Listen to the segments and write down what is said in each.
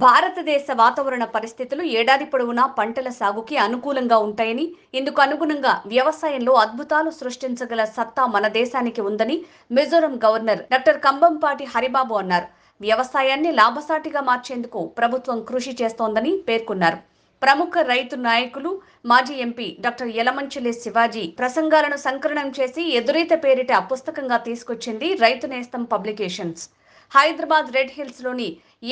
భారతదేశ వాతావరణ పరిస్థితులు ఏడాది పొడవునా పంటల సాగుకి అనుకూలంగా ఉంటాయని ఇందుకు అనుగుణంగా వ్యవసాయంలో అద్భుతాలు సృష్టించగల సత్తా మన దేశానికి ఉందని మిజోరం గవర్నర్ డాక్టర్ కంబంపాటి హరిబాబు అన్నారు. వ్యవసాయాన్ని లాభసాటిగా మార్చేందుకు ప్రభుత్వం కృషి చేస్తోందని పేర్కొన్నారు. ప్రముఖ రైతు నాయకులు మాజీ ఎంపీ డాక్టర్ యలమంచిలి శివాజీ ప్రసంగాలను సంకలనం చేసి ఎదురీత పేరిట పుస్తకంగా తీసుకొచ్చింది రైతు నేస్తం పబ్లికేషన్స్. హైదరాబాద్ రెడ్ హిల్స్లోని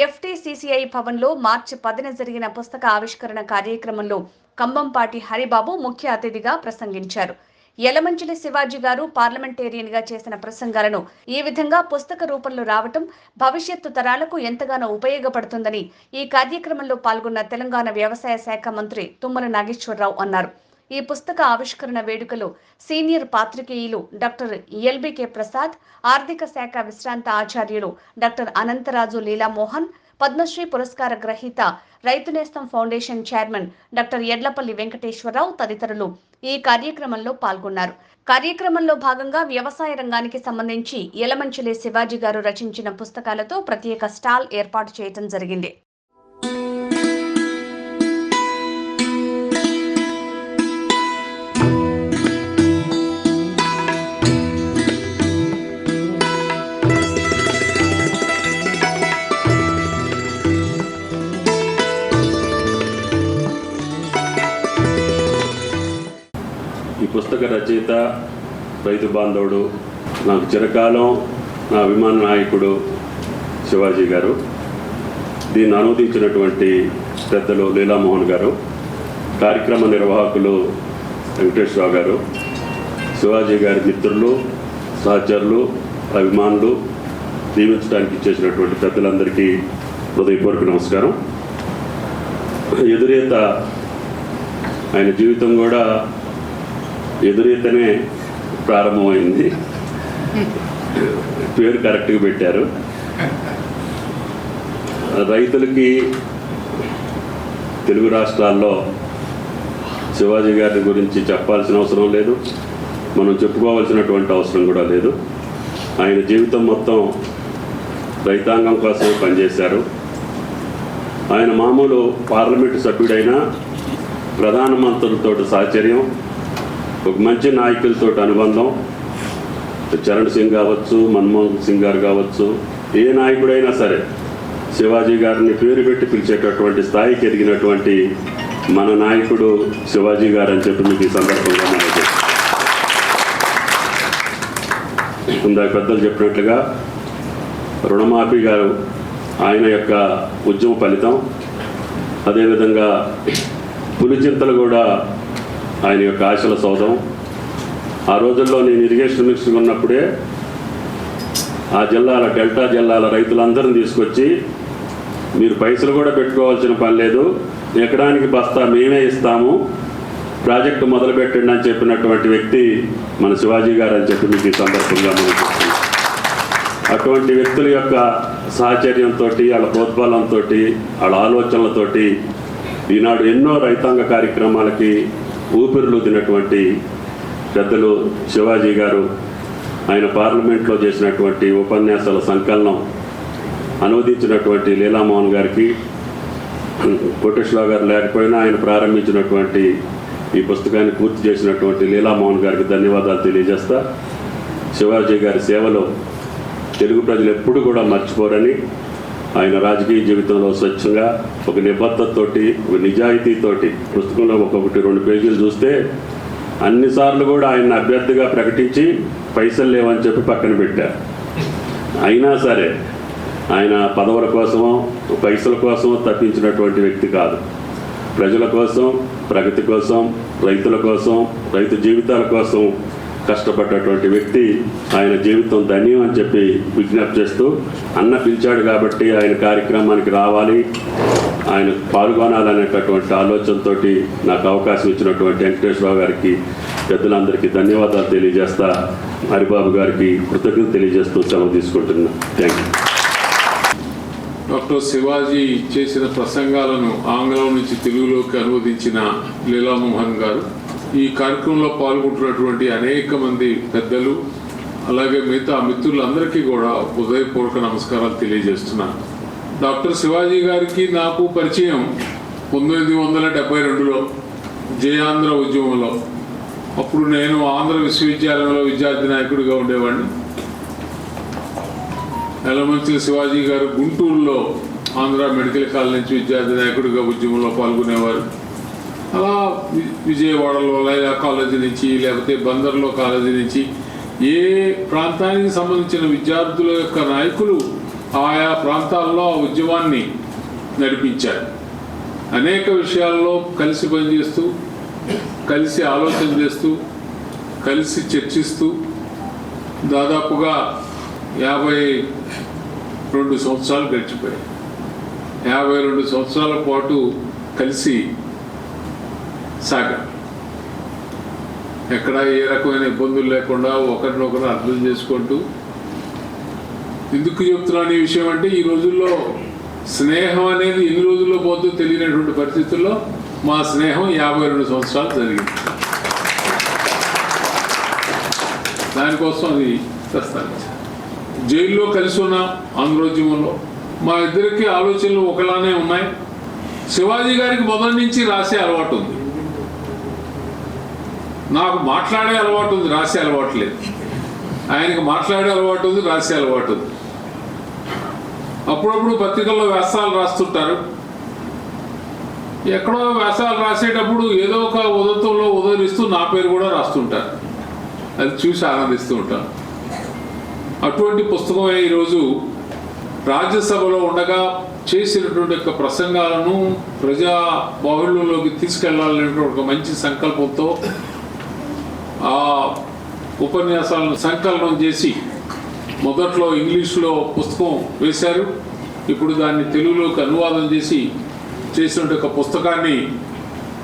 ఎఫ్టీసీసీఐ భవన్లో మార్చి పదిన జరిగిన పుస్తక ఆవిష్కరణ కార్యక్రమంలో కంబంపాటి హరిబాబు ముఖ్య అతిథిగా ప్రసంగించారు. యలమంచిలి శివాజీ గారు పార్లమెంటేరియన్గా చేసిన ప్రసంగాలను ఈ విధంగా పుస్తక రూపంలో రావటం భవిష్యత్తు తరాలకు ఎంతగానో ఉపయోగపడుతుందని ఈ కార్యక్రమంలో పాల్గొన్న తెలంగాణ వ్యవసాయ శాఖ మంత్రి తుమ్మల నాగేశ్వరరావు అన్నారు. ఈ పుస్తక ఆవిష్కరణ వేడుకలో సీనియర్ పాత్రికేయులు డాక్టర్ ఎల్బికే ప్రసాద్ ఆర్థిక శాఖ విశ్రాంత ఆచార్యులు డాక్టర్ అనంతరాజు లీలామోహన్ పద్మశ్రీ పురస్కార గ్రహీత Rythu Nestham foundation chairman doctor Edlapalli Venkateswararao తదితరులు ఈ కార్యక్రమంలో పాల్గొన్నారు. కార్యక్రమంలో భాగంగా వ్యవసాయ రంగానికి సంబంధించి ఎలమంచిలే శివాజీ గారు రచించిన పుస్తకాలతో ప్రత్యేక స్టాల్ ఏర్పాటు చేయడం జరిగింది. పుస్తక రచయిత రైతు బాంధవుడు నాకు చిరకాలం నా అభిమాన నాయకుడు శివాజీ గారు. దీన్ని అనువదించినటువంటి పెద్దలు లీలామోహన్ గారు కార్యక్రమ నిర్వాహకులు వెంకటేశ్వరరావు గారు శివాజీ గారి మిత్రులు సహచరులు అభిమానులు దీవించడానికి ఇచ్చేసినటువంటి పెద్దలందరికీ హృదయపూర్వక నమస్కారం. ఎదురేత ఆయన జీవితం కూడా ఎదురీతనే ప్రారంభమైంది. పేరు కరెక్ట్గా పెట్టారు. రైతులకి తెలుగు రాష్ట్రాల్లో శివాజీ గారి గురించి చెప్పాల్సిన అవసరం లేదు. మనం చెప్పుకోవాల్సినటువంటి అవసరం కూడా లేదు. ఆయన జీవితం మొత్తం రైతాంగం కోసమే పనిచేశారు. ఆయన మామూలు పార్లమెంటు సభ్యుడైనా ప్రధానమంత్రులతో సాహచర్యం ఒక మంచి నాయకులతో అనుబంధం. చరణ్ సింగ్ కావచ్చు మన్మోహన్ సింగ్ గారు కావచ్చు ఏ నాయకుడైనా సరే శివాజీ గారిని పేరు పెట్టి పిలిచేటటువంటి స్థాయికి ఎదిగినటువంటి మన నాయకుడు శివాజీ గారు అని చెప్పి మీకు ఈ సందర్భంగా మనం ఇందాక పెద్దలు చెప్పినట్లుగా రుణమాఫీ గారు ఆయన యొక్క ఉద్యమ ఫలితం. అదేవిధంగా పులిచింతలు కూడా ఆయన యొక్క ఆశల సౌధం ఆ రోజుల్లో నేను ఇరిగేషన్ మినిస్టర్ ఉన్నప్పుడే ఆ జిల్లాల డెల్టా జిల్లాల రైతులందరిని తీసుకొచ్చి మీరు పైసలు కూడా పెట్టుకోవాల్సిన పని లేదు. ఎక్కడానికి బస్తా మేమే ఇస్తాము. ప్రాజెక్టు మొదలు పెట్టండి అని చెప్పినటువంటి వ్యక్తి మన శివాజీ గారు అని చెప్పి మీకు ఈ సందర్భంగా మనం అటువంటి వ్యక్తుల యొక్క సాహచర్యంతో వాళ్ళ ప్రోద్బలంతో వాళ్ళ ఆలోచనలతోటి ఈనాడు ఎన్నో రైతాంగ కార్యక్రమాలకి ఊపిరిలూదినటువంటి పెద్దలు శివాజీ గారు ఆయన పార్లమెంట్లో చేసినటువంటి ఉపన్యాసాల సంకలనం అనువదించినటువంటి లీలామోహన్ గారికి కోటేశ్వరరావు గారు లేకపోయినా ఆయన ప్రారంభించినటువంటి ఈ పుస్తకాన్ని పూర్తి చేసినటువంటి లీలామోహన్ గారికి ధన్యవాదాలు తెలియజేస్తా. శివాజీ గారి సేవలో తెలుగు ప్రజలు ఎప్పుడు కూడా మర్చిపోరని ఆయన రాజకీయ జీవితంలో స్వచ్ఛంగా ఒక నిబద్ధతతోటి ఒక నిజాయితీతోటి పుస్తకంలో ఒక్కొక్కటి రెండు పేజీలు చూస్తే అన్నిసార్లు కూడా ఆయన అభ్యర్థిగా ప్రకటించి పైసలు లేవని చెప్పి పక్కన పెట్టారు. అయినా సరే ఆయన పదవుల కోసమో పైసల కోసమో తప్పించినటువంటి వ్యక్తి కాదు. ప్రజల కోసం ప్రగతి కోసం రైతుల కోసం రైతు జీవితాల కోసం కష్టపడ్డటువంటి వ్యక్తి ఆయన జీవితం ధన్యం అని చెప్పి విజ్ఞప్తి చేస్తూ అన్న పిలిచాడు కాబట్టి ఆయన కార్యక్రమానికి రావాలి. ఆయన పాల్గొనాలనేటటువంటి ఆలోచనతో నాకు అవకాశం ఇచ్చినటువంటి వెంకటేశ్వరరావు గారికి పెద్దలందరికీ ధన్యవాదాలు తెలియజేస్తా. హరిబాబు గారికి కృతజ్ఞత తెలియజేస్తూ సెలవు తీసుకుంటున్నా. Thank you. డాక్టర్ శివాజీ చేసిన ప్రసంగాలను ఆంగ్లం నుంచి తెలుగులోకి అనువదించిన లీలామోహన్ గారు. ఈ కార్యక్రమంలో పాల్గొంటున్నటువంటి అనేక మంది పెద్దలు అలాగే మిగతా మిత్రులందరికీ కూడా హృదయపూర్వక నమస్కారాలు తెలియజేస్తున్నాను డాక్టర్ శివాజీ గారికి నాకు పరిచయం పంతొమ్మిది వందల డెబ్బై రెండులో జయాంధ్ర ఉద్యమంలో. అప్పుడు నేను ఆంధ్ర విశ్వవిద్యాలయంలో విద్యార్థి నాయకుడిగా ఉండేవాడిని. ఎలమంచిల శివాజీ గారు గుంటూరులో ఆంధ్ర మెడికల్ కాలేజ్ నుంచి విద్యార్థి నాయకుడిగా ఉద్యమంలో పాల్గొనేవారు. అలా వి- విజయవాడలో లైలా కాలేజీ నుంచి లేకపోతే బందర్లో కాలేజీ నుంచి ఏ ప్రాంతానికి సంబంధించిన విద్యార్థుల యొక్క నాయకులు ఆయా ప్రాంతాల్లో ఆ ఉద్యమాన్ని నడిపించారు. అనేక విషయాల్లో కలిసి పనిచేస్తూ కలిసి ఆలోచన చేస్తూ కలిసి చర్చిస్తూ దాదాపుగా యాభై రెండు సంవత్సరాలు గడిచిపోయాయి. యాభై రెండు సంవత్సరాల పాటు కలిసి సాగాం ఎక్కడ ఏ రకమైన ఇబ్బందులు లేకుండా ఒకరినొకరు అర్థం చేసుకుంటూ ఎందుకు చెప్తున్నాను ఈ విషయం అంటే ఈ రోజుల్లో స్నేహం అనేది ఎన్ని రోజుల్లో పోతుందో తెలియనటువంటి పరిస్థితుల్లో మా స్నేహం యాభై రెండు సంవత్సరాలు జరిగింది. దానికోసం అది ప్రస్తావించాను జైల్లో కలిసి ఉన్నాం ఆంధ్రోద్యమంలో మా ఇద్దరికి ఆలోచనలు ఒకలానే ఉన్నాయి. శివాజీ గారికి మొదటి నుంచి రాసే అలవాటు ఉంది. నాకు మాట్లాడే అలవాటు ఉంది రాసే అలవాటు లేదు. ఆయనకి మాట్లాడే అలవాటు ఉంది రాసే అలవాటు ఉంది. అప్పుడప్పుడు పత్రికల్లో వ్యాసాలు రాస్తుంటారు. ఎక్కడో వ్యాసాలు రాసేటప్పుడు ఏదో ఒక ఉదత్వంలో ఉదరిస్తూ నా పేరు కూడా రాస్తుంటారు. అది చూసి ఆనందిస్తూ ఉంటాను. అటువంటి పుస్తకమే ఈరోజు రాజ్యసభలో ఉండగా చేసినటువంటి యొక్క ప్రసంగాలను ప్రజా బాహుళ్యంలోకి తీసుకెళ్ళాలనేటువంటి ఒక మంచి సంకల్పంతో ఆ ఉపన్యాసాలను సంకలనం చేసి మొదట్లో ఇంగ్లీష్లో పుస్తకం వేశారు. ఇప్పుడు దాన్ని తెలుగులోకి అనువాదం చేసి చేసిన ఒక పుస్తకాన్ని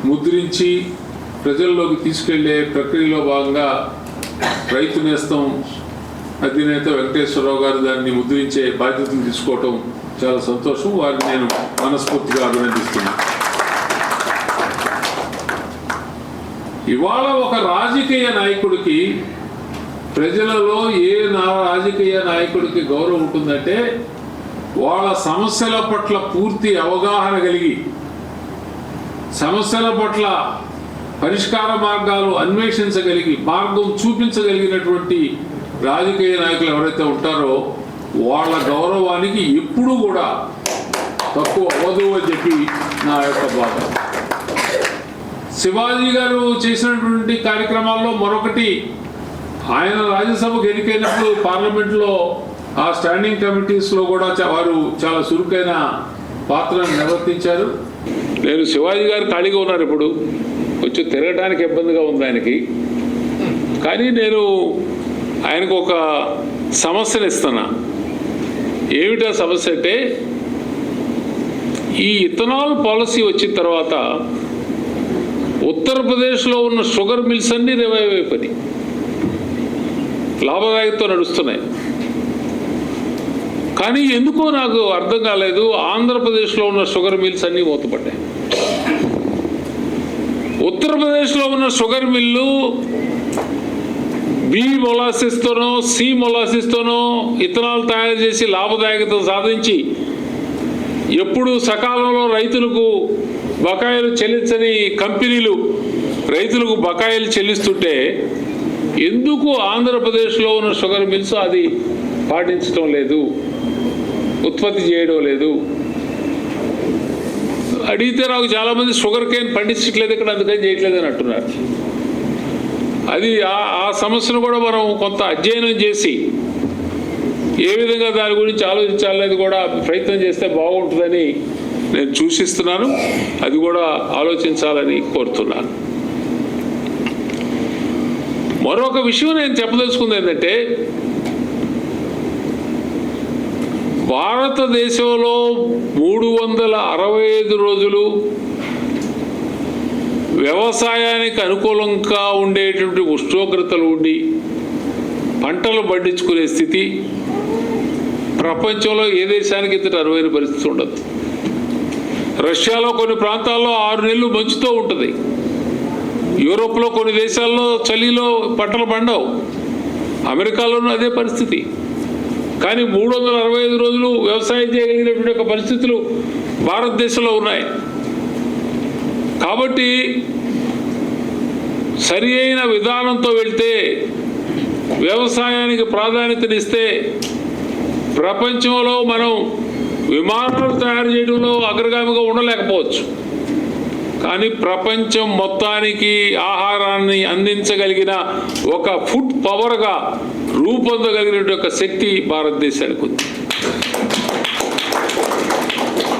ముద్రించి ప్రజల్లోకి తీసుకెళ్ళే ప్రక్రియలో భాగంగా రైతు నేస్తం అధినేత వెంకటేశ్వరరావు గారు దాన్ని ముద్రించే బాధ్యతను తీసుకోవటం చాలా సంతోషం. వారిని నేను మనస్ఫూర్తిగా అభినందిస్తున్నాను. ఇవాళ ఒక రాజకీయ నాయకుడికి ప్రజలలో ఏ నా రాజకీయ నాయకుడికి గౌరవం ఉంటుందంటే వాళ్ళ సమస్యల పట్ల పూర్తి అవగాహన కలిగి సమస్యల పట్ల పరిష్కార మార్గాలు అన్వేషించగలిగి మార్గం చూపించగలిగినటువంటి రాజకీయ నాయకులు ఎవరైతే ఉంటారో వాళ్ళ గౌరవానికి ఎప్పుడూ కూడా తక్కువ అవ్వదు అని చెప్పి నా యొక్క బాధ. శివాజీ గారు చేసినటువంటి కార్యక్రమాల్లో మరొకటి. ఆయన రాజ్యసభకు ఎన్నికైనప్పుడు పార్లమెంట్లో ఆ స్టాండింగ్ కమిటీస్లో కూడా వారు చాలా చురుకైన పాత్రను నిర్వర్తించారు. నేను శివాజీ గారు ఖాళీగా ఉన్నారు ఇప్పుడు. కొంచెం తిరగడానికి ఇబ్బందిగా ఉంది ఆయనకి. కానీ నేను ఆయనకు ఒక సమస్యను ఇస్తున్నా. ఏమిటా సమస్య అంటే ఈ ఇథనాల్ పాలసీ వచ్చిన తర్వాత ఉత్తరప్రదేశ్లో ఉన్న షుగర్ మిల్స్ అన్ని రివైవ్ అయిపోయి లాభదాయకతో నడుస్తున్నాయి. కానీ ఎందుకో నాకు అర్థం కాలేదు ఆంధ్రప్రదేశ్లో ఉన్న షుగర్ మిల్స్ అన్నీ మూతపడ్డాయి. ఉత్తరప్రదేశ్లో ఉన్న షుగర్ మిల్లు బి మొలాసిస్తోనో సి మొలాసిస్తోనో ఇథనాల్ తయారు చేసి లాభదాయకత సాధించి ఎప్పుడు సకాలంలో రైతులకు బకాయిలు చెల్లించని కంపెనీలు రైతులకు బకాయిలు చెల్లిస్తుంటే ఎందుకు ఆంధ్రప్రదేశ్లో ఉన్న షుగర్ మిల్స్ అది పాటించడం లేదు ఉత్పత్తి చేయడం లేదు? అడిగితే నాకు చాలామంది షుగర్ కేన్ పండించట్లేదు ఇక్కడ అందుకని చేయట్లేదు అని అంటున్నారు. అది ఆ- ఆ సమస్యను కూడా మనం కొంత అధ్యయనం చేసి ఏ విధంగా దాని గురించి ఆలోచించాలనేది కూడా ప్రయత్నం చేస్తే బాగుంటుందని నేను సూచిస్తున్నాను అది కూడా ఆలోచించాలని కోరుతున్నాను. మరొక విషయం నేను చెప్పదలుచుకుంది ఏంటంటే భారతదేశంలో మూడు వందల అరవై ఐదు రోజులు వ్యవసాయానికి అనుకూలంగా ఉండేటువంటి ఉష్ణోగ్రతలు ఉండి పంటలు పండించుకునే స్థితి ప్రపంచంలో ఏ దేశానికి ఇంతటి అరువైన పరిస్థితి ఉండదు. రష్యాలో కొన్ని ప్రాంతాల్లో ఆరు నెలలు మంచుతో ఉంటుంది. యూరోప్లో కొన్ని దేశాల్లో చలిలో పంటలు పండవు. అమెరికాలోనూ అదే పరిస్థితి. కానీ మూడు వందల అరవై ఐదు రోజులు వ్యవసాయం చేయగలిగినటువంటి ఒక పరిస్థితులు భారతదేశంలో ఉన్నాయి. కాబట్టి సరి అయిన విధానంతో వెళ్తే వ్యవసాయానికి ప్రాధాన్యతనిస్తే ప్రపంచంలో మనం విమానాలు తయారు చేయడంలో అగ్రగామిగా ఉండలేకపోవచ్చు. కానీ ప్రపంచం మొత్తానికి ఆహారాన్ని అందించగలిగిన ఒక ఫుడ్ పవర్గా రూపొందగలిగిన ఒక శక్తి భారతదేశానికి ఉంది.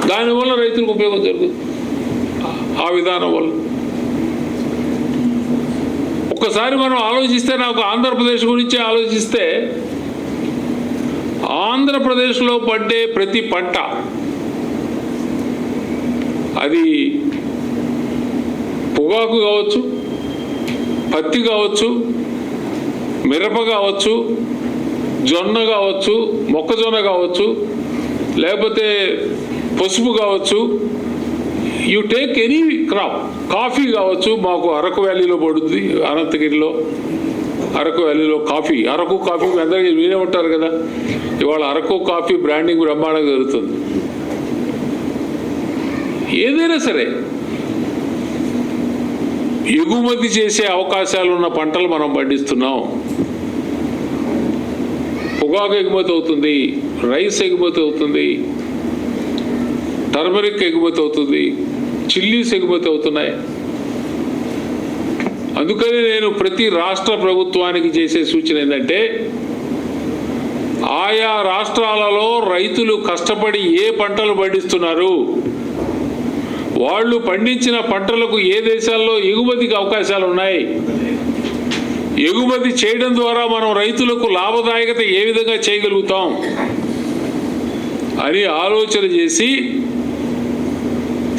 దానివల్ల రైతులకు ఉపయోగం జరుగుతుంది. ఆ విధానం వల్ల. ఒక్కసారి మనం ఆలోచిస్తే నాకు ఆంధ్రప్రదేశ్ గురించి ఆలోచిస్తే ఆంధ్రప్రదేశ్లో పడ్డే ప్రతి పంట అది పొగాకు కావచ్చు పత్తి కావచ్చు మిరప కావచ్చు జొన్న కావచ్చు మొక్కజొన్న కావచ్చు లేకపోతే పసుపు కావచ్చు you take any crop coffee కావచ్చు మాకు అరకు వ్యాలీలో పడుతుంది అనంతగిరిలో. అరకు వ్యాలీలో కాఫీ. అరకు కాఫీ మీ అందరికీ మీరే ఉంటారు కదా. ఇవాళ అరకు కాఫీ బ్రాండింగ్ బ్రహ్మాండంగా జరుగుతుంది. ఏదైనా సరే ఎగుమతి చేసే అవకాశాలు ఉన్న పంటలు మనం పండిస్తున్నాం. పొగాకు ఎగుమతి అవుతుంది రైస్ ఎగుమతి అవుతుంది టర్మరిక్ ఎగుమతి అవుతుంది చిల్లీస్ ఎగుమతి అవుతున్నాయి. అందుకని నేను ప్రతి రాష్ట్ర ప్రభుత్వానికి చేసే సూచన ఏంటంటే ఆయా రాష్ట్రాలలో రైతులు కష్టపడి ఏ పంటలు పండిస్తున్నారు? వాళ్ళు పండించిన పంటలకు ఏ దేశాల్లో ఎగుమతికి అవకాశాలు ఉన్నాయి? ఎగుమతి చేయడం ద్వారా మనం రైతులకు లాభదాయకత ఏ విధంగా చేయగలుగుతాం? అని ఆలోచన చేసి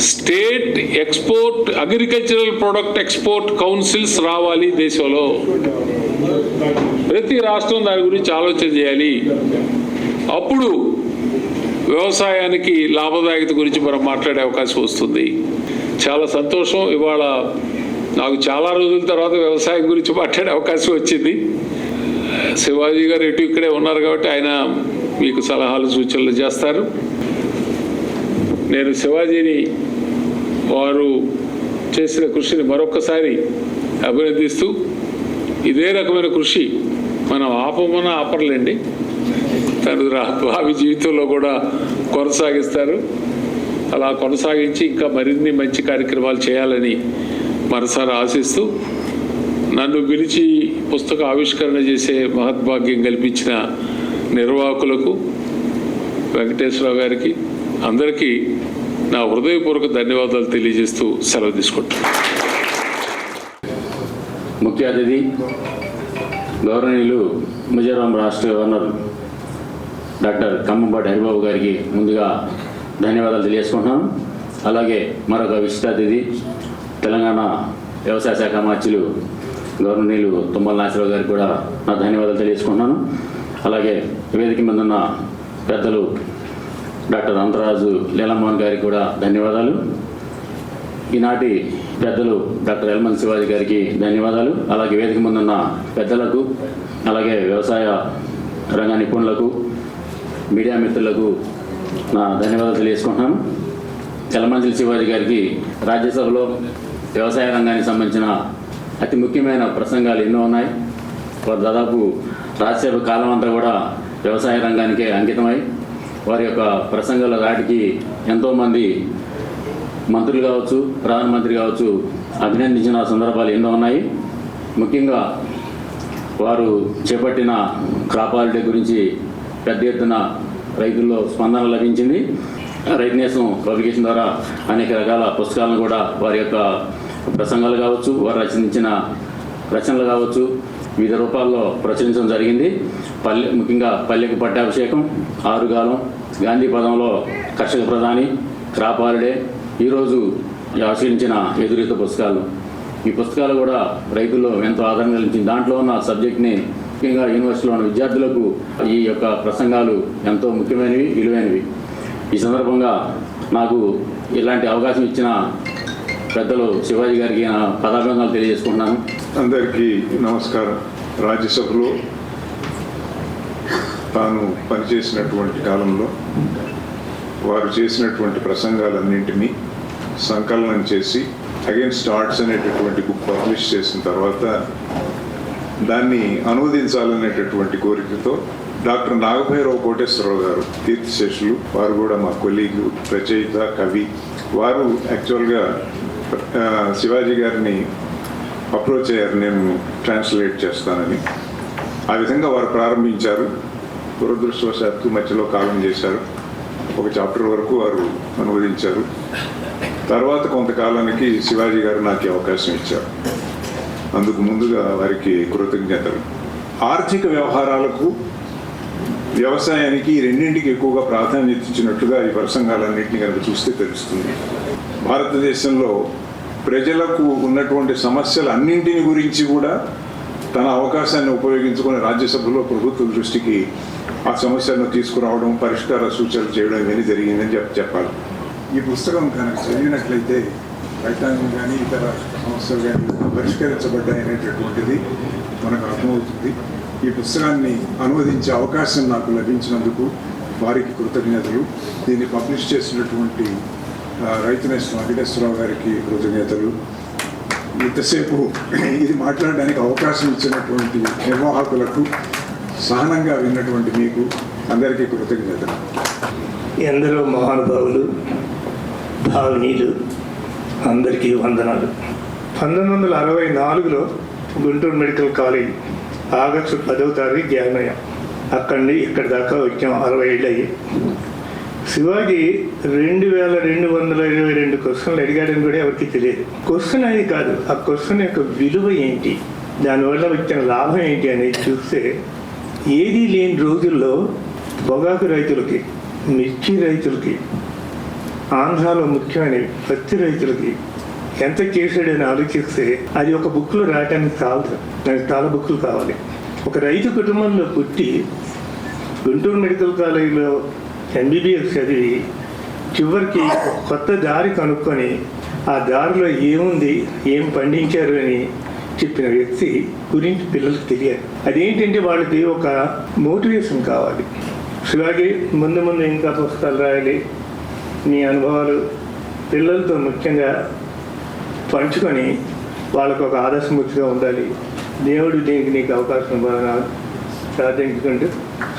state export agricultural product export councils రావాలి దేశంలో. ప్రతి రాష్ట్రం దాని గురించి ఆలోచన చేయాలి. అప్పుడు వ్యవసాయానికి లాభదాయకత గురించి మనం మాట్లాడే అవకాశం వస్తుంది. చాలా సంతోషం. ఇవాళ నాకు చాలా రోజుల తర్వాత వ్యవసాయం గురించి మాట్లాడే అవకాశం వచ్చింది. శివాజీ గారు ఎటు ఇక్కడే ఉన్నారు కాబట్టి ఆయన మీకు సలహాలు సూచనలు చేస్తారు. నేను శివాజీని వారు చేసిన కృషిని మరొకసారి అభినందిస్తూ ఇదే రకమైన కృషి మనం ఆపమన ఆపర్లేండి. తను రా భావి జీవితంలో కూడా కొనసాగిస్తారు. అలా కొనసాగించి ఇంకా మరిన్ని మంచి కార్యక్రమాలు చేయాలని మనసారా ఆశిస్తూ నన్ను పిలిచి పుస్తక ఆవిష్కరణ చేసే మహద్భాగ్యం కల్పించిన నిర్వాహకులకు వెంకటేశ్వరరావు గారికి అందరికీ నా హృదయపూర్వక ధన్యవాదాలు తెలియజేస్తూ సెలవు తీసుకుంటున్నాను. ముఖ్య అతిథి గౌరవనీయులు మిజోరాం రాష్ట్ర గవర్నర్ డాక్టర్ కమ్మంపాటి హరిబాబు గారికి ముందుగా ధన్యవాదాలు తెలియజేసుకుంటున్నాను. అలాగే మరొక విశిష్ట అతిథి తెలంగాణ వ్యవసాయ శాఖ మార్చులు గౌరవనీయులు తుమ్మల నాసిరావు గారికి కూడా నా ధన్యవాదాలు తెలియజేసుకుంటున్నాను. అలాగే వేదిక మీద ఉన్న పెద్దలు డాక్టర్ అంతరాజు లీలామోహన్ గారికి కూడా ధన్యవాదాలు. ఈనాటి పెద్దలు డాక్టర్ ఎల్మన్ శివాజీ గారికి ధన్యవాదాలు. అలాగే వేదిక ముందున్న పెద్దలకు అలాగే వ్యవసాయ రంగ నిపుణులకు మీడియా మిత్రులకు నా ధన్యవాదాలు తెలియజేసుకుంటున్నాను. ఎలమంచిలి శివాజీ గారికి రాజ్యసభలో వ్యవసాయ రంగానికి సంబంధించిన అతి ముఖ్యమైన ప్రసంగాలు ఎన్నో ఉన్నాయి. వారు దాదాపు రాజ్యసభ కాలం అంతా కూడా వ్యవసాయ రంగానికే అంకితమై వారి యొక్క ప్రసంగాల దాటికి ఎంతోమంది మంత్రులు కావచ్చు ప్రధానమంత్రి కావచ్చు అభినందించిన సందర్భాలు ఎన్నో ఉన్నాయి. ముఖ్యంగా వారు చేపట్టిన క్రాప్ హాలిడే గురించి పెద్ద ఎత్తున రైతుల్లో స్పందన లభించింది. రైతు నేసం పబ్లికేషన్ ద్వారా అనేక రకాల పుస్తకాలను కూడా వారి యొక్క ప్రసంగాలు కావచ్చు వారు రచించిన రచనలు కావచ్చు వివిధ రూపాల్లో ప్రచురించడం జరిగింది. పల్లె ముఖ్యంగా పల్లెకు పట్టాభిషేకం ఆరుగాలం గాంధీ పదంలో కర్షక ప్రధాని క్రాప్ హాలిడే ఈరోజు ఆశ్రయించిన ఎదురీత పుస్తకాలు. ఈ పుస్తకాలు కూడా రైతుల్లో ఎంతో ఆదరణ కలిగించింది. దాంట్లో ఉన్న సబ్జెక్ట్ని ముఖ్యంగా యూనివర్సిటీలో ఉన్న విద్యార్థులకు ఈ యొక్క ప్రసంగాలు ఎంతో ముఖ్యమైనవి విలువైనవి. ఈ సందర్భంగా నాకు ఇలాంటి అవకాశం ఇచ్చిన పెద్దలు శివాజీ గారికి నా పదాభివందనాలు తెలియజేసుకుంటున్నాను. అందరికీ నమస్కారం. రాజ్యసభలో తాను పనిచేసినటువంటి కాలంలో వారు చేసినటువంటి ప్రసంగాలన్నింటినీ సంకలనం చేసి అగేన్స్ట్ ఆర్ట్స్ అనేటటువంటి బుక్ పబ్లిష్ చేసిన తర్వాత దాన్ని అనువదించాలనేటటువంటి కోరికతో డాక్టర్ నాగభైరావు కోటేశ్వరరావు గారు కీర్తిశేషులు వారు కూడా మా కొలీగు రచయిత కవి వారు యాక్చువల్గా శివాజీ గారిని అప్రోచ్ అయ్యారు నేను ట్రాన్స్లేట్ చేస్తానని. ఆ విధంగా వారు ప్రారంభించారు. దురదృష్టవశాత్తు మధ్యలో కాలం చేశారు. ఒక చాప్టర్ వరకు వారు అనువదించారు. తర్వాత కొంతకాలానికి శివాజీ గారు నాకు అవకాశం ఇచ్చారు. అందుకు ముందుగా వారికి కృతజ్ఞతలు. ఆర్థిక వ్యవహారాలకు వ్యవసాయానికి రెండింటికి ఎక్కువగా ప్రాధాన్యత ఇచ్చినట్లుగా ఈ ప్రసంగాలన్నింటినీ కనుక చూస్తే తెలుస్తుంది. భారతదేశంలో ప్రజలకు ఉన్నటువంటి సమస్యలు అన్నింటిని గురించి కూడా తన అవకాశాన్ని ఉపయోగించుకొని రాజ్యసభలో ప్రభుత్వ దృష్టికి ఆ సమస్యలను తీసుకురావడం పరిష్కార సూచనలు చేయడం ఇవన్నీ జరిగిందని చెప్ప చెప్పాలి. ఈ పుస్తకం కనుక చదివినట్లయితే రైతాంగం కానీ ఇతర సమస్యలు కానీ పరిష్కరించబడ్డాయి అనేటటువంటిది మనకు అర్థమవుతుంది. ఈ పుస్తకాన్ని అనువదించే అవకాశం నాకు లభించినందుకు వారికి కృతజ్ఞతలు. దీన్ని పబ్లిష్ చేసినటువంటి ఆ, రైతు నేస్తం వెంకటేశ్వరరావు గారికి కృతజ్ఞతలు. ఇంతసేపు ఇది మాట్లాడడానికి అవకాశం ఇచ్చినటువంటి నిర్వాహకులకు సహనంగా విన్నటువంటి మీకు అందరికీ కృతజ్ఞతలు. ఎందరో మహానుభావులు భావనీయులు అందరికీ వందనాలు. పంతొమ్మిది వందల అరవై నాలుగులో గుంటూరు మెడికల్ కాలేజ్ ఆగస్టు పదవ తారీఖు జాయిన్ అయ్యాం. అక్కడి నుండి ఇక్కడి దాకా వచ్చాం. అరవై ఏళ్ళు అయ్యి. శివాజీ రెండు వేల రెండు వందల ఇరవై రెండు క్వశ్చన్లు అడిగాడని కూడా ఎవరికి తెలియదు. క్వశ్చన్ అది కాదు. ఆ క్వశ్చన్ యొక్క విలువ ఏంటి? దానివల్ల వచ్చిన లాభం ఏంటి అనేది చూస్తే ఏదీ లేని రోజుల్లో పొగాకు రైతులకి మిర్చి రైతులకి ఆంధ్రాలో ముఖ్యమైన పత్తి రైతులకి ఎంత చేశాడని ఆలోచిస్తే అది ఒక బుక్లో రాయటానికి చాలదు నాకు చాలా బుక్లు కావాలి. ఒక రైతు కుటుంబంలో పుట్టి గుంటూరు మెడికల్ కాలేజీలో ఎంబీబీఎస్ చదివి చివరికి కొత్త దారి కనుక్కొని ఆ దారిలో ఏముంది ఏం పండించారు అని చెప్పిన వ్యక్తి గురించి పిల్లలకు తెలియాలి. అదేంటంటే వాళ్ళకి ఒక మోటివేషన్ కావాలి. శివాజీ ముందు ముందు ఇంకా పుస్తకాలు రాయాలి. నీ అనుభవాలు పిల్లలతో ముఖ్యంగా పంచుకొని వాళ్ళకు ఒక ఆదర్శమూర్తిగా ఉండాలి. దేవుడు దీనికి నీకు అవకాశం ఇవ్వాలని ప్రార్థించుకుంటూ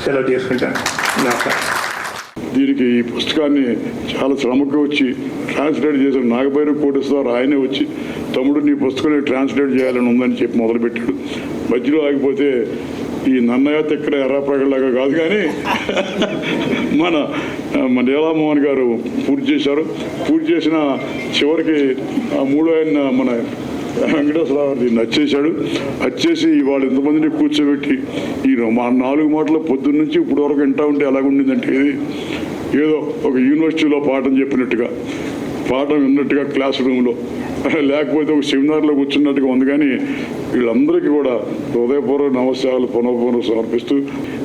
సెలవు చేసుకుంటాను. నమస్కారం. దీనికి ఈ పుస్తకాన్ని చాలా శ్రమకు వచ్చి ట్రాన్స్లేట్ చేశారు. నాగభైరవ కోటేశ్వర ఆయనే వచ్చి తమ్ముడు నీ పుస్తకాన్ని ట్రాన్స్లేట్ చేయాలని ఉందని చెప్పి మొదలుపెట్టాడు. మధ్యలో ఆగిపోతే ఈ నన్నయ్య తిక్కడ ఎర్రప్రగల్లాగా కాదు కానీ మన మన నీలామోహన్ గారు పూర్తి చేశారు. పూర్తి చేసిన చివరికి ఆ మూడో ఆయన మన వెంకటేశ్వరరావు దీన్ని నచ్చేశాడు. వచ్చేసి ఇవాళ ఎంతమందిని కూర్చోబెట్టి ఈ మా నాలుగు మాటలు పొద్దున్న నుంచి ఇప్పుడు వరకు వింటా ఉంటే ఎలాగుండిందంటే ఇది ఏదో ఒక యూనివర్సిటీలో పాఠం చెప్పినట్టుగా పాఠం విన్నట్టుగా క్లాస్ రూమ్లో లేకపోతే ఒక సెమినార్లో కూర్చున్నట్టుగా ఉంది. కానీ వీళ్ళందరికీ కూడా హృదయపూర్వక నమస్కారాలు పునఃపూర్వ సమర్పిస్తూ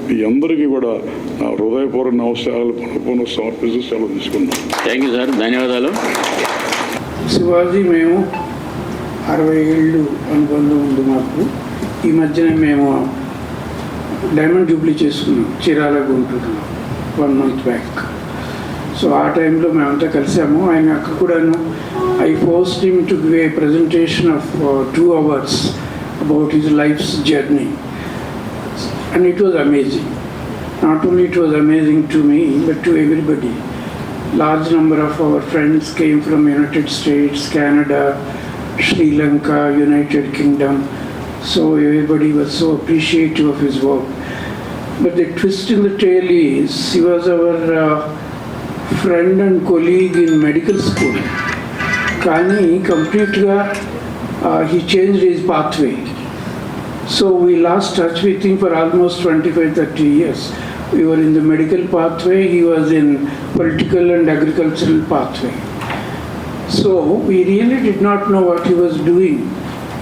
మీ అందరికీ కూడా నా హృదయపూర్వక నమస్కారాలు పునఃపూర్వ సమర్పిస్తూ సెలవు తీసుకున్నాను థ్యాంక్ యూ సార్. ధన్యవాదాలు. శివాజీ మేము అరవై ఏళ్ళు అనుబంధం ఉంది మాకు. ఈ మధ్యన మేము డైమండ్ జూబ్లీ చేసుకున్నాం చీరాల గుంటూరులో వన్ మంత్ బ్యాక్. సో ఆ టైంలో మేమంతా కలిసాము. ఆయన అక్క కూడాను I post him to give a presentation of two hours about his life's journey. And it was amazing. Not only it was amazing to me but to everybody. Large number of our friends came from United States Canada Sri Lanka, United Kingdom. So everybody was so appreciative of his work. But the twist in the tale is he was our uh, friend and colleague in medical school. కానీ కంప్లీట్గా he changed his pathway. So we lost touch with him for almost 25, 30 years. We were in the medical pathway, he was in political and agricultural pathway. So we really did not know what he was doing.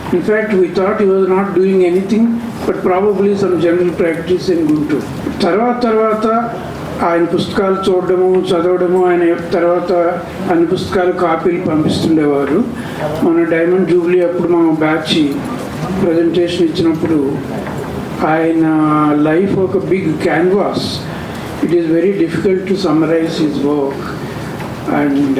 In fact, we thought he was not doing anything but probably some general practice in Guntur. తర్వాత తర్వాత ఆయన పుస్తకాలు చూడడము చదవడము ఆయన తర్వాత అన్ని పుస్తకాలు కాపీలు పంపిస్తుండేవారు మన డైమండ్ జూబ్లీ అప్పుడు మా బ్యాచ్ ప్రజెంటేషన్ ఇచ్చినప్పుడు ఆయన లైఫ్ ఒక big canvas it is very difficult to summarize his work and